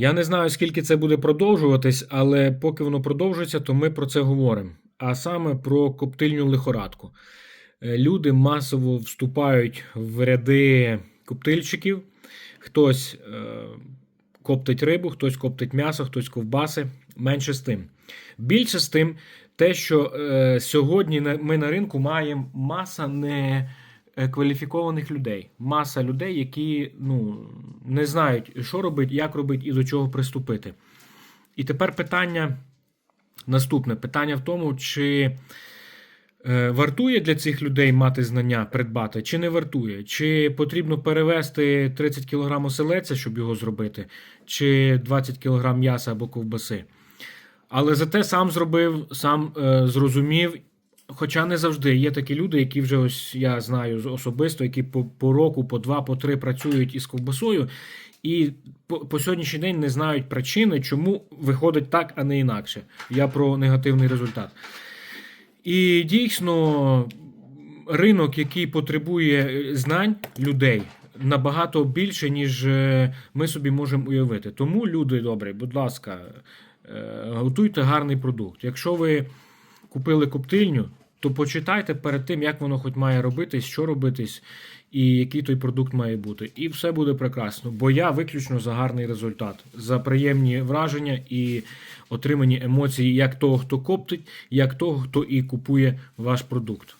Я не знаю, скільки це буде продовжуватись, але поки воно продовжується, то ми про це говоримо. А саме про коптильню лихорадку. Е, Люди масово вступають в ряди коптильщиків. Хтось е, коптить рибу, хтось коптить м'ясо, хтось ковбаси. Менше з тим. Більше з тим, те, що е, сьогодні ми на ринку маємо маса не кваліфікованих людей. Маса людей, які ну, не знають, що робити, як робити і до чого приступити. І тепер питання наступне: питання в тому, чи е, вартує для цих людей мати знання, придбати, чи не вартує, чи потрібно перевезти 30 кг оселеця, щоб його зробити, чи 20 кг м'яса або ковбаси. Але зате сам зробив, сам е, зрозумів. Хоча не завжди є такі люди, які вже ось я знаю особисто, які по, по року, по два, по три працюють із ковбасою, і по, по сьогоднішній день не знають причини, чому виходить так, а не інакше. Я про негативний результат. І дійсно, ринок, який потребує е, знань людей, набагато більше, ніж е, ми собі можемо уявити. Тому, люди добрі, будь ласка, е, готуйте гарний продукт. Якщо ви купили коптильню, то почитайте перед тим, як воно хоч має робитись, що робитись, і який той продукт має бути. І все буде прекрасно. Бо я виключно за гарний результат, за приємні враження і отримані емоції як того, хто коптить, як того, хто і купує ваш продукт.